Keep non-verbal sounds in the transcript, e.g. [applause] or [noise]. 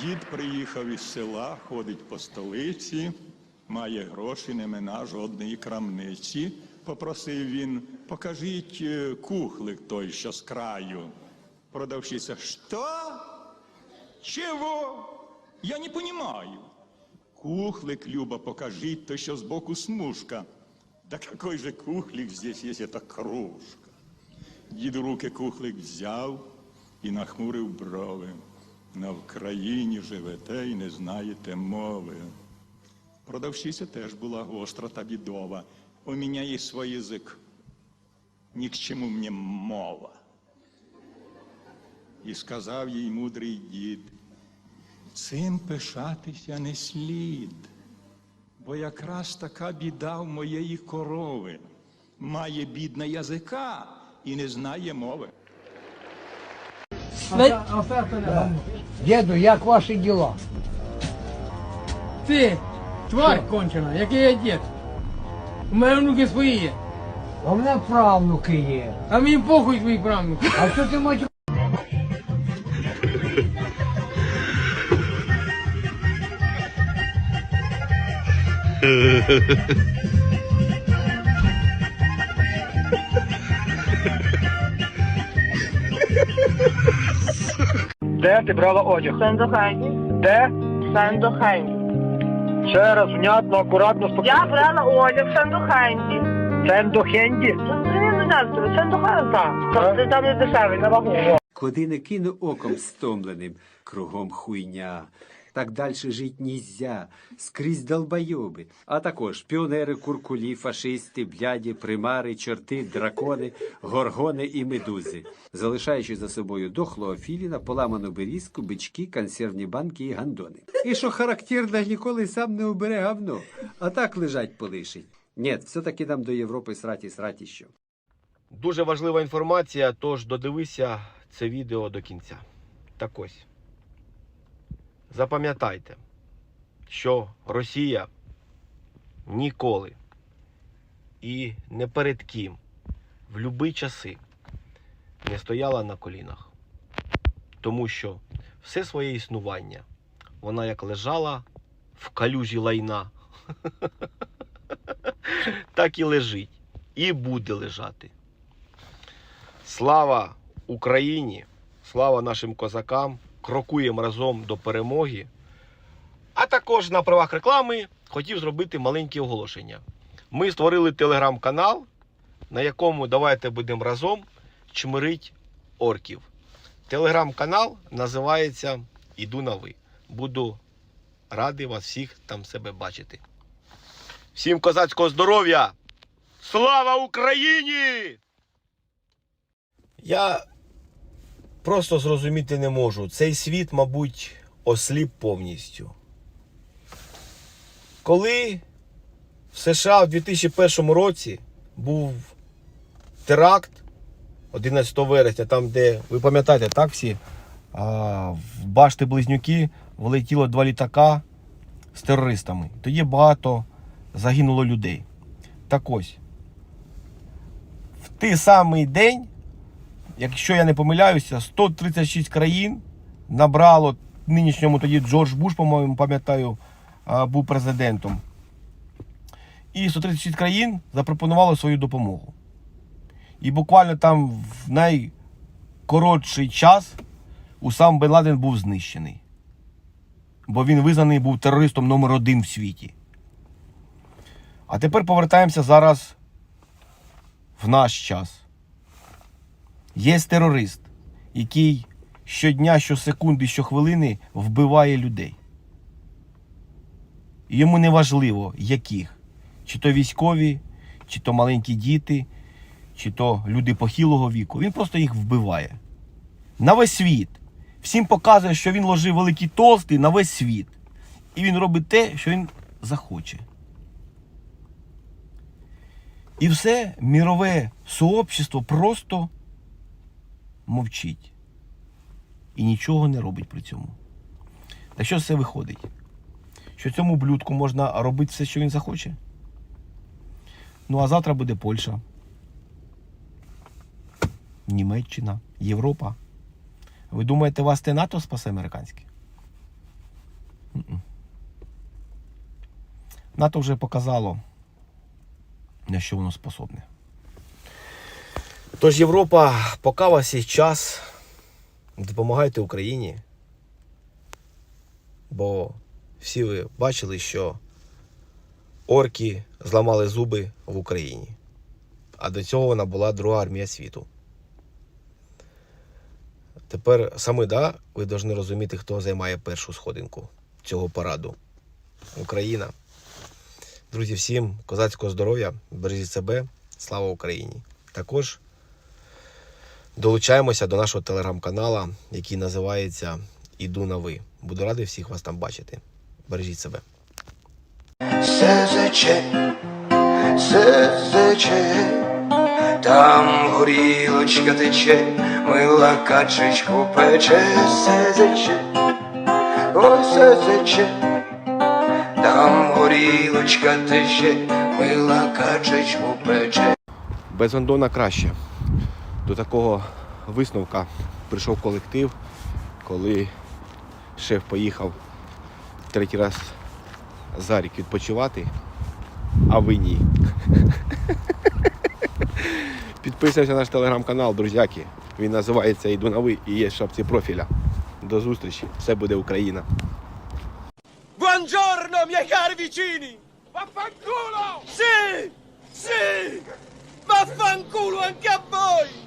Дід приїхав із села, ходить по столиці, має гроші, не мина жодної крамниці. Попросив він, покажіть е, кухлик той, що з краю. Продавщиця, що? Чего? Я не понимаю. Кухлик, Люба, покажіть, то що збоку смужка. Да какой же кухлик здесь есть, это кружка. Дід руки кухлик взяв і нахмурив брови. На Вкраїні живете і не знаєте мови. Продавщиця теж була гостра та бідова. У мене є свій язик. Ні к чому мені мова. І сказав їй мудрий дід, цим пишатися не слід, бо якраз така біда в моєї корови. Має бідна язика і не знає мови. Деду, як ваші діла? Ти, тварь кончена, який я дід. У мене внуки свої є. А в мене правнуки є. А мені похуй твої правнуки. А що ти мать? [laughs] Де ти брала одяг? Сендохайні. Де? Сандохайні. Ще раз внятно, акуратно, Я брала одяг в Сендохайні. Сендохенді? Сендохайні, не це так. Тобто там не дешевий, на вагу. Куди не кину оком стомленим, кругом хуйня. Так далі жить нельзя, скрізь долбойоби. А також піонери, куркулі, фашисти, бляді, примари, чорти, дракони, горгони і медузи, залишаючи за собою дохлого філіна, поламану берізку, бички, консервні банки і гандони. І що характерно, ніколи сам не обере говно, а так лежать полишить. Ні, все-таки нам до Європи сраті сраті що. Дуже важлива інформація, тож додивися це відео до кінця. Так ось. Запам'ятайте, що Росія ніколи і не перед ким в будь-які часи не стояла на колінах. Тому що все своє існування вона як лежала в калюжі лайна, [laughs] так і лежить, і буде лежати. Слава Україні! Слава нашим козакам! Крокуємо разом до перемоги. А також на правах реклами хотів зробити маленьке оголошення. Ми створили телеграм-канал, на якому давайте будемо разом чмирить орків. Телеграм-канал називається Іду на ви. Буду радий вас всіх там себе бачити. Всім козацького здоров'я! Слава Україні! Я просто зрозуміти не можу. Цей світ, мабуть, осліп повністю. Коли в США в 2001 році був теракт 11 вересня, там, де, ви пам'ятаєте, так всі, а, в башти Близнюки влетіло два літака з терористами. Тоді багато загинуло людей. Так ось, в той самий день якщо я не помиляюся, 136 країн набрало нинішньому тоді Джордж Буш, по-моєму, пам'ятаю, був президентом. І 136 країн запропонувало свою допомогу. І буквально там в найкоротший час Усам Бен Ладен був знищений. Бо він визнаний був терористом номер один в світі. А тепер повертаємося зараз в наш час. Є терорист, який щодня, щосекунди, щохвилини вбиває людей. Йому не важливо, яких. Чи то військові, чи то маленькі діти, чи то люди похилого віку. Він просто їх вбиває. На весь світ. Всім показує, що він ложив великий толстий на весь світ. І він робить те, що він захоче. І все мірове сообщество просто мовчить і нічого не робить при цьому. Так що все виходить? Що цьому блюдку можна робити все, що він захоче? Ну, а завтра буде Польща, Німеччина, Європа. Ви думаєте, вас те НАТО спасе американське? НАТО вже показало, на що воно способне. Тож, Європа, поки вас є час, допомагайте Україні. Бо всі ви бачили, що орки зламали зуби в Україні. А до цього вона була друга армія світу. Тепер саме да, ви повинні розуміти, хто займає першу сходинку цього параду. Україна. Друзі, всім козацького здоров'я, бережіть себе, слава Україні! Також долучаємося до нашого телеграм-канала, який називається Іду на ви. Буду радий всіх вас там бачити. Бережіть себе. СЗЧ, СЗЧ, там горілочка тече, мила качечку пече, СЗЧ, ой, СЗЧ, там горілочка тече, мила качечку пече. Без Гондона краще. До такого висновка прийшов колектив, коли шеф поїхав третій раз за рік відпочивати, а ви ні. [laughs] Підписуйся на наш телеграм-канал, друзяки. Він називається Іду на ви і є в шапці профіля. До зустрічі. Все буде Україна. Buongiorno miei cari vicini! Vaffanculo! Sì! Sì! Vaffanculo anche a voi!